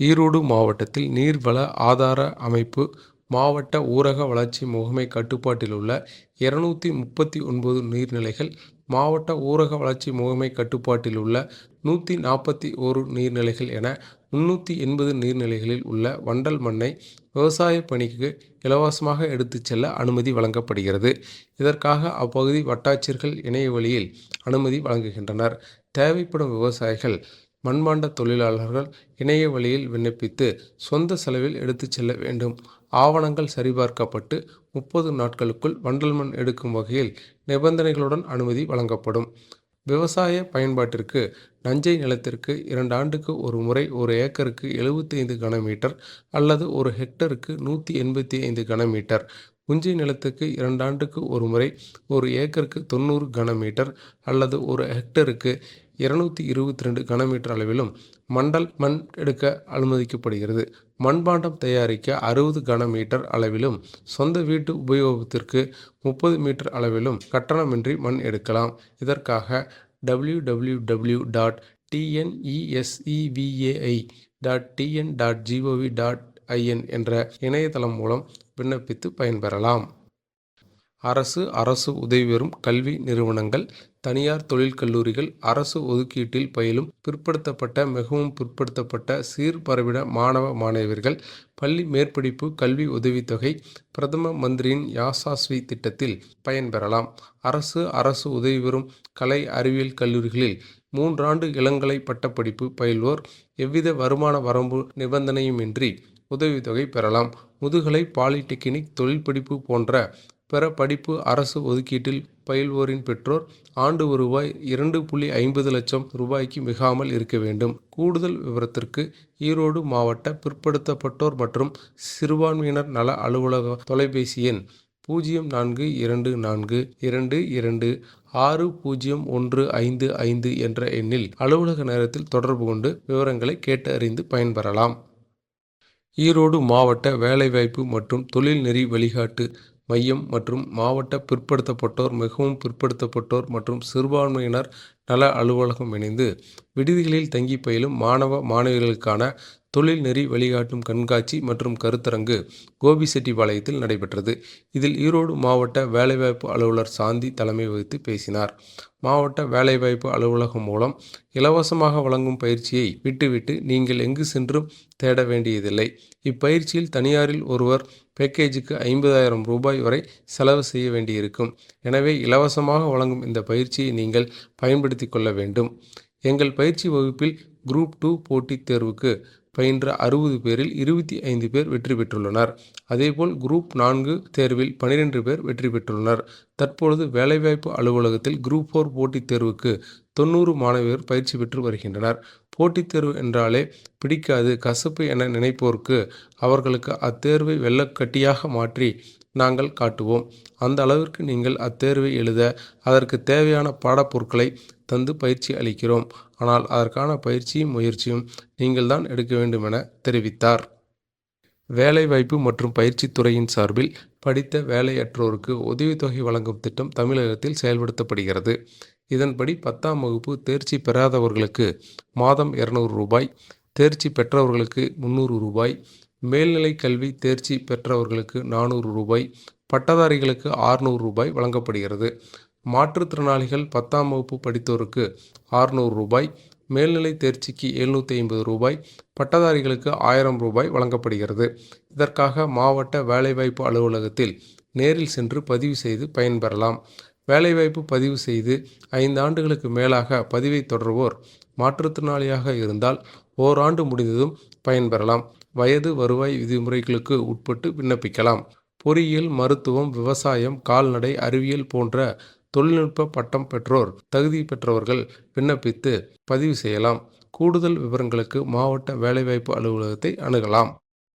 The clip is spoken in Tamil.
ஈரோடு மாவட்டத்தில் நீர்வள ஆதார அமைப்பு மாவட்ட ஊரக வளர்ச்சி முகமை கட்டுப்பாட்டில் உள்ள இருநூற்றி முப்பத்தி ஒன்பது நீர்நிலைகள் மாவட்ட ஊரக வளர்ச்சி முகமை கட்டுப்பாட்டில் உள்ள நூற்றி நாற்பத்தி ஓரு நீர்நிலைகள் என முன்னூற்றி எண்பது நீர்நிலைகளில் உள்ள வண்டல் மண்ணை விவசாய பணிக்கு இலவசமாக எடுத்துச் செல்ல அனுமதி வழங்கப்படுகிறது. இதற்காக அப்பகுதி வட்டாட்சியர்கள் இணைய வழியில் அனுமதி வழங்குகின்றனர். தேவைப்படும் விவசாயிகள் மண்பாண்ட தொழிலாளர்கள் இணைய வழியில் விண்ணப்பித்து சொந்த செலவில் எடுத்துச் செல்ல வேண்டும். ஆவணங்கள் சரிபார்க்கப்பட்டு முப்பது நாட்களுக்குள் வண்டல் மண் எடுக்கும் வகையில் நிபந்தனைகளுடன் அனுமதி வழங்கப்படும். விவசாய பயன்பாட்டிற்கு நஞ்சை நிலத்திற்கு இரண்டு ஆண்டுக்கு ஒரு முறை ஒரு ஏக்கருக்கு எழுபத்தைந்து கனமீட்டர் அல்லது ஒரு ஹெக்டருக்கு நூற்றி எண்பத்தி ஐந்து கனமீட்டர். குஞ்சை நிலத்துக்கு இரண்டாண்டுக்கு ஒரு முறை ஒரு ஏக்கருக்கு தொண்ணூறு கனமீட்டர் அல்லது ஒரு ஹெக்டருக்கு இருநூத்தி இருபத்தி ரெண்டு கனமீட்டர் அளவிலும் மண்டல் மண் எடுக்க அனுமதிக்கப்படுகிறது. மண்பாண்டம் தயாரிக்க அறுபது கனமீட்டர் அளவிலும் சொந்த வீட்டு உபயோகத்திற்கு முப்பது மீட்டர் அளவிலும் கட்டணமின்றி மண் எடுக்கலாம். இதற்காக W W W dot TNESEVAI dot TN dot GOV dot IN என்ற இணையதளம் மூலம் விண்ணப்பித்து பயன்பெறலாம். அரசு அரசு உதவி பெறும் கல்வி நிறுவனங்கள் தனியார் தொழில் கல்லூரிகள் அரசு ஒதுக்கீட்டில் பயிலும் பிற்படுத்தப்பட்ட மிகவும் பிற்படுத்தப்பட்ட சீர்பரவிட மாணவ மாணவியர்கள் பள்ளி மேற்படிப்பு கல்வி உதவித்தொகை பிரதம மந்திரியின் யாசாஸ்வி திட்டத்தில் பயன்பெறலாம். அரசு அரசு உதவி பெறும் கலை அறிவியல் கல்லூரிகளில் மூன்றாண்டு இளங்கலை பட்டப்படிப்பு பயில்வோர் எவ்வித வருமான வரம்பு நிபந்தனையுமின்றி உதவித்தொகை பெறலாம். முதுகலை பாலிடெக்னிக் தொழில் படிப்பு போன்ற பிற படிப்பு அரசு ஒதுக்கீட்டில் பயில்வோரின் பெற்றோர் ஆண்டு ரூபாய் இரண்டு புள்ளி ஐம்பது லட்சம் ரூபாய்க்கு மிகாமல் இருக்க வேண்டும். கூடுதல் விவரத்திற்கு ஈரோடு மாவட்ட பிற்படுத்தப்பட்டோர் மற்றும் சிறுபான்மையினர் நல அலுவலக தொலைபேசி எண் பூஜ்ஜியம் நான்கு இரண்டு நான்கு இரண்டு இரண்டு ஆறு பூஜ்ஜியம் ஒன்று ஐந்து ஐந்து என்ற எண்ணில் அலுவலக நேரத்தில் தொடர்பு கொண்டு விவரங்களை கேட்டு அறிந்து பயன்பெறலாம். ஈரோடு மாவட்ட வேலைவாய்ப்பு மற்றும் தொழில்நெறி வழிகாட்டு மையம் மற்றும் மாவட்ட பிற்படுத்தப்பட்டோர் மிகவும் பிற்படுத்தப்பட்டோர் மற்றும் சிறுபான்மையினர் நல அலுவலகம் இணைந்து விடுதிகளில் தங்கி பயிலும் மாணவ மாணவிகளுக்கான தொழில் நெறி வழிகாட்டும் கண்காட்சி மற்றும் கருத்தரங்கு கோபிசெட்டிபாளையத்தில் நடைபெற்றது. இதில் ஈரோடு மாவட்ட வேலைவாய்ப்பு அலுவலர் சாந்தி தலைமை வகித்து பேசினார். மாவட்ட வேலைவாய்ப்பு அலுவலகம் மூலம் இலவசமாக வழங்கும் பயிற்சியை விட்டுவிட்டு நீங்கள் எங்கு சென்றும் தேட வேண்டியதில்லை. இப்பயிற்சியில் தனியாரில் ஒருவர் பேக்கேஜுக்கு ஐம்பதாயிரம் ரூபாய் வரை செலவு செய்ய வேண்டியிருக்கும். எனவே இலவசமாக வழங்கும் இந்த பயிற்சியை நீங்கள் பயன்படுத்தி கொள்ள வேண்டும். எங்கள் பயிற்சி வகுப்பில் குரூப் டூ போட்டித் தேர்வுக்கு பயின்ற அறுபது பேரில் இருபத்தி ஐந்து பேர் வெற்றி பெற்றுள்ளனர். அதேபோல் குரூப் நான்கு தேர்வில் பனிரெண்டு பேர் வெற்றி பெற்றுள்ளனர். தற்பொழுது வேலைவாய்ப்பு அலுவலகத்தில் குரூப் ஃபோர் போட்டித் தேர்வுக்கு தொண்ணூறு மாணவியர் பயிற்சி பெற்று வருகின்றனர். போட்டித் தேர்வு என்றாலே பிடிக்காது கசப்பு என நினைப்போருக்கு அவர்களுக்கு அத்தேர்வை வெள்ளக்கட்டியாக மாற்றி நாங்கள் காட்டுவோம். அந்த அளவிற்கு நீங்கள் அத்தேர்வை எழுத அதற்கு தேவையான பாடப்பொருட்களை தந்து பயிற்சி அளிக்கிறோம். ஆனால் அதற்கான பயிற்சியும் முயற்சியும் நீங்கள் தான் எடுக்க வேண்டும் என தெரிவித்தார். வேலைவாய்ப்பு மற்றும் பயிற்சித் துறையின் சார்பில் படித்த வேலையற்றோருக்கு உதவித்தொகை வழங்கும் திட்டம் தமிழகத்தில் செயல்படுத்தப்படுகிறது. இதன்படி பத்தாம் வகுப்பு தேர்ச்சி பெறாதவர்களுக்கு மாதம் இரநூறு ரூபாய் தேர்ச்சி பெற்றவர்களுக்கு முந்நூறு ரூபாய் மேல்நிலை கல்வி தேர்ச்சி பெற்றவர்களுக்கு நானூறு ரூபாய் பட்டதாரிகளுக்கு ஆறுநூறு ரூபாய் வழங்கப்படுகிறது. மாற்றுத்திறனாளிகள் பத்தாம் வகுப்பு படித்தோருக்கு ஆறுநூறு ரூபாய் மேல்நிலை தேர்ச்சிக்கு எழுநூற்றி ஐம்பது ரூபாய் பட்டதாரிகளுக்கு ஆயிரம் ரூபாய் வழங்கப்படுகிறது. இதற்காக மாவட்ட வேலைவாய்ப்பு அலுவலகத்தில் நேரில் சென்று பதிவு செய்து பயன்பெறலாம். வேலைவாய்ப்பு பதிவு செய்து ஐந்து ஆண்டுகளுக்கு மேலாக பதிவை தொடர்வோர் மாற்றுத்திறனாளியாக இருந்தால் ஓராண்டு முடிந்ததும் பயன்பெறலாம். வயது வருவாய் விதிமுறைகளுக்கு உட்பட்டு விண்ணப்பிக்கலாம். பொறியியல் மருத்துவம் விவசாயம் கால்நடை அறிவியல் போன்ற தொழில்நுட்ப பட்டம் பெற்றோர் தகுதி பெற்றவர்கள் விண்ணப்பித்து பதிவு செய்யலாம். கூடுதல் விவரங்களுக்கு மாவட்ட வேலைவாய்ப்பு அலுவலகத்தை அணுகலாம்.